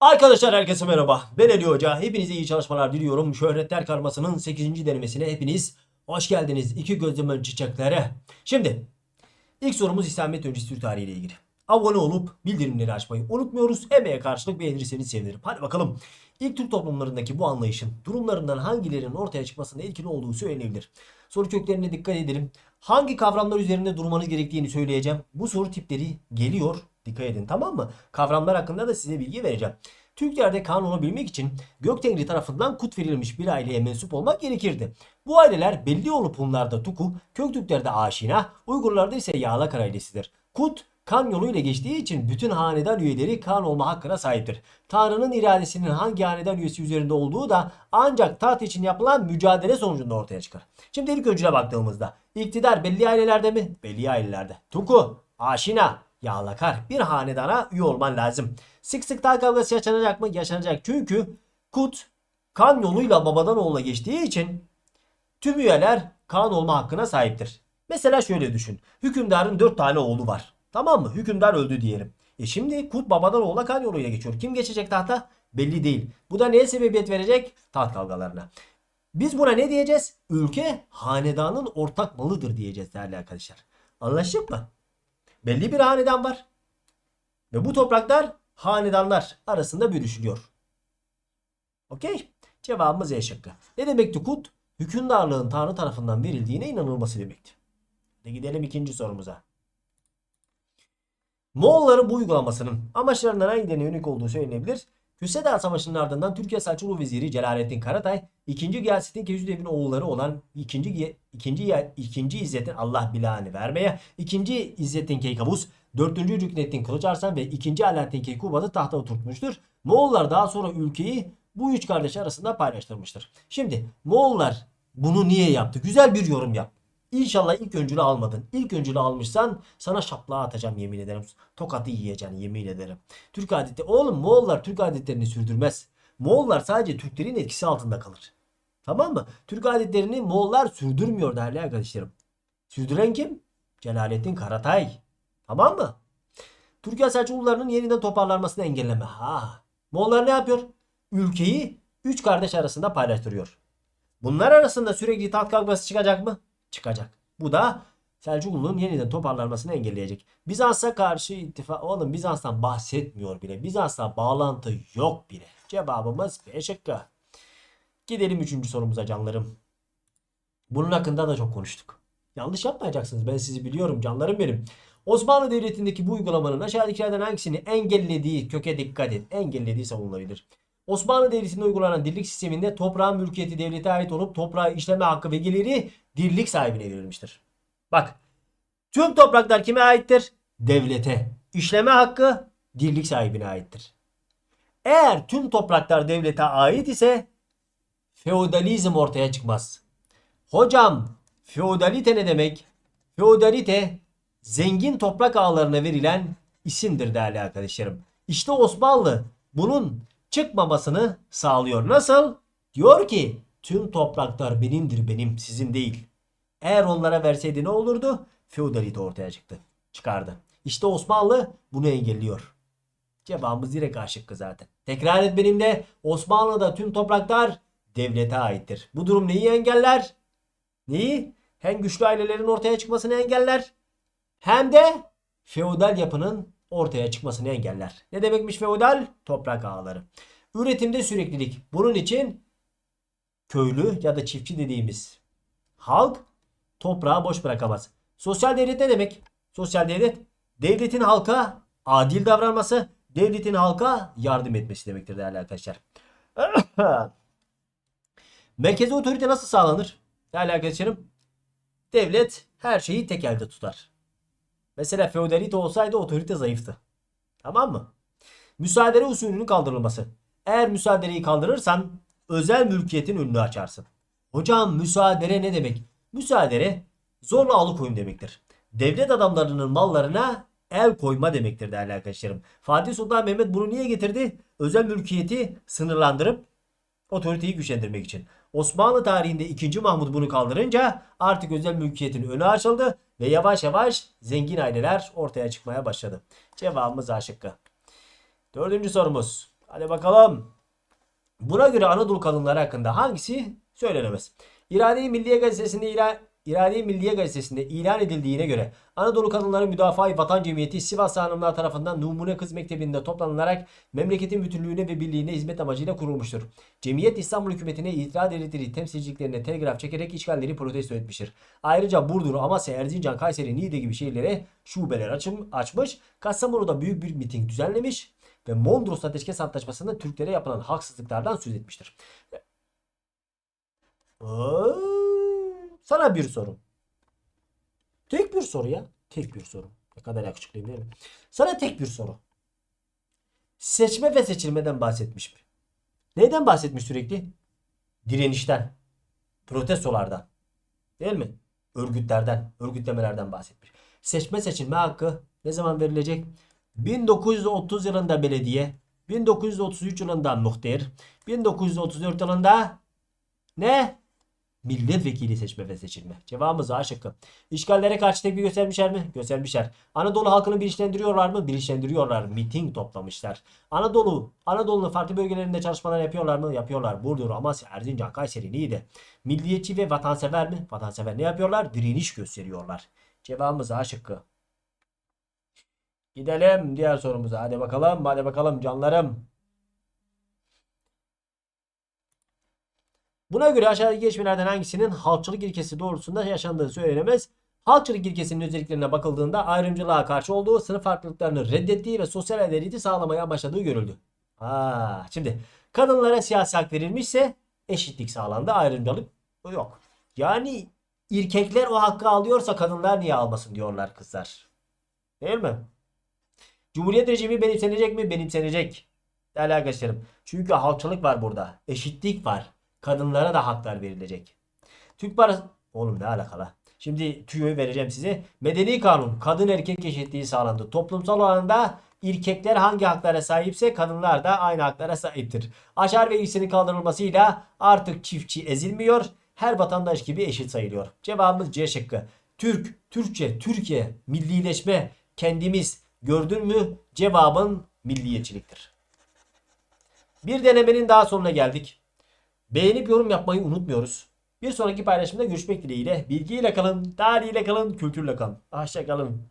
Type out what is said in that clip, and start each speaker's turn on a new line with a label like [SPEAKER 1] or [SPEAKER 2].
[SPEAKER 1] Arkadaşlar herkese merhaba. Ben Ali Hoca. Hepinize iyi çalışmalar diliyorum. Şöhretler karmasının 8. denemesine hepiniz hoş geldiniz. İki gözümün çiçeklere. Şimdi ilk sorumuz İslamiyet öncesi Türk tarihi ile ilgili. Abone olup bildirimleri açmayı unutmuyoruz. Emeğe karşılık beğenirseniz sevinirim. Hadi bakalım. İlk Türk toplumlarındaki bu anlayışın durumlarından hangilerinin ortaya çıkmasında etkili olduğu söylenebilir. Soru köklerine dikkat edelim. Hangi kavramlar üzerinde durmanız gerektiğini söyleyeceğim. Bu soru tipleri geliyor. Dikkat edin tamam mı? Kavramlar hakkında da size bilgi vereceğim. Türklerde kanunu bilmek için Göktengri tarafından kut verilmiş bir aileye mensup olmak gerekirdi. Bu aileler belli olup Hunlarda Tuku, Köktürklerde Aşina, Uygurlarda ise Yağlakar ailesidir. Kut kan yoluyla geçtiği için bütün hanedan üyeleri kan olma hakkına sahiptir. Tanrı'nın iradesinin hangi hanedan üyesi üzerinde olduğu da ancak taht için yapılan mücadele sonucunda ortaya çıkar. Şimdi ilk öncüne baktığımızda iktidar belli ailelerde mi? Belli ailelerde. Tuku, Aşina, Yağlakar bir hanedana üye olman lazım. Sık sık dağ kavgası yaşanacak mı? Yaşanacak. Çünkü kut kan yoluyla babadan oğula geçtiği için tüm üyeler kan olma hakkına sahiptir. Mesela şöyle düşün. Hükümdarın 4 tane oğlu var. Tamam mı? Hükümdar öldü diyelim. E şimdi kut babadan oğula kan yoluyla geçiyor. Kim geçecek tahta? Belli değil. Bu da neye sebebiyet verecek? Taht kavgalarına. Biz buna ne diyeceğiz? Ülke hanedanın ortak malıdır diyeceğiz değerli arkadaşlar. Anlaştık mı? Belli bir hanedan var. Ve bu topraklar hanedanlar arasında bölüşülüyor. Okey? Cevabımız E şıkkı. Ne demekti kut? Hükümdarlığın Tanrı tarafından verildiğine inanılması demekti. Hadi gidelim ikinci sorumuza. Moğolların bu uygulamasının amaçlarından hangilerine yönelik olduğu söylenebilir. Küsedağ Savaşı'nın ardından Türkiye Selçuklu Veziri Celalettin Karatay, 2. Gıyasettin Kecudev'in oğulları olan 2. Giye- 2. 2. İzzettin Allah bilahını vermeye, 2. İzzettin Keykavus, 4. Rüknettin Kılıçarslan ve 2. Alaaddin Keykubat'ı tahta oturtmuştur. Moğollar daha sonra ülkeyi bu üç kardeş arasında paylaştırmıştır. Şimdi Moğollar bunu niye yaptı? Güzel bir yorum yap. İnşallah ilk öncülü almadın. İlk öncülü almışsan sana şaplağı atacağım yemin ederim. Tokatı yiyeceksin yemin ederim. Türk adeti. Oğlum Moğollar Türk adetlerini sürdürmez. Moğollar sadece Türklerin etkisi altında kalır. Tamam mı? Türk adetlerini Moğollar sürdürmüyor değerli arkadaşlarım. Sürdüren kim? Celalettin Karatay. Tamam mı? Türkiye Selçuklularının yeniden toparlanmasını engelleme. Ha. Moğollar ne yapıyor? Ülkeyi üç kardeş arasında paylaştırıyor. Bunlar arasında sürekli taht kavgası çıkacak mı? Çıkacak. Bu da Selçuklu'nun yeniden toparlanmasını engelleyecek. Bizans'a karşı ittifak... Oğlum Bizans'tan bahsetmiyor bile. Bizans'la bağlantı yok bile. Cevabımız B şıkkı. Gidelim üçüncü sorumuza canlarım. Bunun hakkında da çok konuştuk. Yanlış yapmayacaksınız. Ben sizi biliyorum canlarım benim. Osmanlı Devleti'ndeki bu uygulamanın aşağıdakilerden hangisini engellediği köke dikkat et. Engellediği savunulabilir. Osmanlı Devleti'nde uygulanan dirlik sisteminde toprağın mülkiyeti devlete ait olup toprağı işleme hakkı ve geliri dirlik sahibine verilmiştir. Bak tüm topraklar kime aittir? Devlete. İşleme hakkı dirlik sahibine aittir. Eğer tüm topraklar devlete ait ise feodalizm ortaya çıkmaz. Hocam feodalite ne demek? Feodalite zengin toprak ağlarına verilen isimdir değerli arkadaşlarım. İşte Osmanlı bunun çıkmamasını sağlıyor. Nasıl? Diyor ki tüm topraklar benimdir benim sizin değil. Eğer onlara verseydi ne olurdu? Feodalite ortaya çıktı. Çıkardı. İşte Osmanlı bunu engelliyor. Cevabımız direkt A şıkkı zaten. Tekrar et benimle. Osmanlı'da tüm topraklar devlete aittir. Bu durum neyi engeller? Neyi? Hem güçlü ailelerin ortaya çıkmasını engeller hem de feodal yapının ortaya çıkmasını engeller. Ne demekmiş feodal? Toprak ağları. Üretimde süreklilik. Bunun için köylü ya da çiftçi dediğimiz halk toprağı boş bırakamaz. Sosyal devlet ne demek? Sosyal devlet devletin halka adil davranması, devletin halka yardım etmesi demektir değerli arkadaşlar. Merkezi otorite nasıl sağlanır? Değerli arkadaşlarım, devlet her şeyi tek elde tutar. Mesela feodalite olsaydı otorite zayıftı. Tamam mı? Müsaadele usulünün kaldırılması. Eğer müsaadeyi kaldırırsan özel mülkiyetin önünü açarsın. Hocam müsaadele ne demek? Müsaadele zorla alıkoyun demektir. Devlet adamlarının mallarına el koyma demektir değerli arkadaşlarım. Fatih Sultan Mehmet bunu niye getirdi? Özel mülkiyeti sınırlandırıp otoriteyi güçlendirmek için. Osmanlı tarihinde 2. Mahmut bunu kaldırınca artık özel mülkiyetin önü açıldı ve yavaş yavaş zengin aileler ortaya çıkmaya başladı. Cevabımız A. Dördüncü sorumuz. Hadi bakalım. Buna göre Anadolu kadınları hakkında hangisi söylenemez? İrade-i Milliye Gazetesi'nde ilan İrade-i Milliye Gazetesi'nde ilan edildiğine göre Anadolu Kadınları Müdafaa-i Vatan Cemiyeti Sivas Hanımlar tarafından Numune Kız Mektebi'nde toplanılarak memleketin bütünlüğüne ve birliğine hizmet amacıyla kurulmuştur. Cemiyet İstanbul hükümetine itiraz edildiği temsilciliklerine telgraf çekerek işgalleri protesto etmiştir. Ayrıca Burdur, Amasya, Erzincan, Kayseri, Niğde gibi şehirlere şubeler açım, açmış. Kastamonu'da büyük bir miting düzenlemiş ve Mondros Ateşkes Antlaşması'nda Türklere yapılan haksızlıklardan söz etmiştir. Sana bir soru. Tek bir soru ya. Tek bir soru. Ne kadar yakışıklıyım değil mi? Sana tek bir soru. Seçme ve seçilmeden bahsetmiş mi? Neyden bahsetmiş sürekli? Direnişten. Protestolardan. Değil mi? Örgütlerden, örgütlemelerden bahsetmiş. Seçme seçilme hakkı ne zaman verilecek? 1930 yılında belediye, 1933 yılında muhtar, 1934 yılında ne? Milletvekili seçme ve seçilme. Cevabımız A şıkkı. İşgallere karşı tepki göstermişler mi? Göstermişler. Anadolu halkını bilinçlendiriyorlar mı? Bilinçlendiriyorlar. Miting toplamışlar. Anadolu, Anadolu'nun farklı bölgelerinde çalışmalar yapıyorlar mı? Yapıyorlar. Burdur, Amasya, Erzincan, Kayseri, Niğde. Milliyetçi ve vatansever mi? Vatansever ne yapıyorlar? Direniş gösteriyorlar. Cevabımız A şıkkı. Gidelim diğer sorumuza. Hadi bakalım. Hadi bakalım canlarım. Buna göre aşağıdaki gelişmelerden hangisinin halkçılık ilkesi doğrultusunda yaşandığı söylenemez. Halkçılık ilkesinin özelliklerine bakıldığında ayrımcılığa karşı olduğu, sınıf farklılıklarını reddettiği ve sosyal adaleti sağlamaya amaçladığı görüldü. Ha, şimdi kadınlara siyasi hak verilmişse eşitlik sağlandı, ayrımcılık yok. Yani erkekler o hakkı alıyorsa kadınlar niye almasın diyorlar kızlar. Değil mi? Cumhuriyet rejimi benimsenecek mi? Benimsenecek. Değerli arkadaşlarım. Çünkü halkçılık var burada. Eşitlik var. Kadınlara da haklar verilecek. Türk parası... Oğlum ne alakalı? Şimdi tüyoyu vereceğim size. Medeni kanun. Kadın erkek eşitliği sağlandı. Toplumsal alanda erkekler hangi haklara sahipse kadınlar da aynı haklara sahiptir. Aşar ve iyisinin kaldırılmasıyla artık çiftçi ezilmiyor. Her vatandaş gibi eşit sayılıyor. Cevabımız C şıkkı. Türk, Türkçe, Türkiye, millileşme, kendimiz. Gördün mü? Cevabın milliyetçiliktir. Bir denemenin daha sonuna geldik. Beğenip yorum yapmayı unutmuyoruz. Bir sonraki paylaşımda görüşmek dileğiyle. Bilgiyle kalın, tarihiyle kalın, kültürle kalın. Hoşça kalın.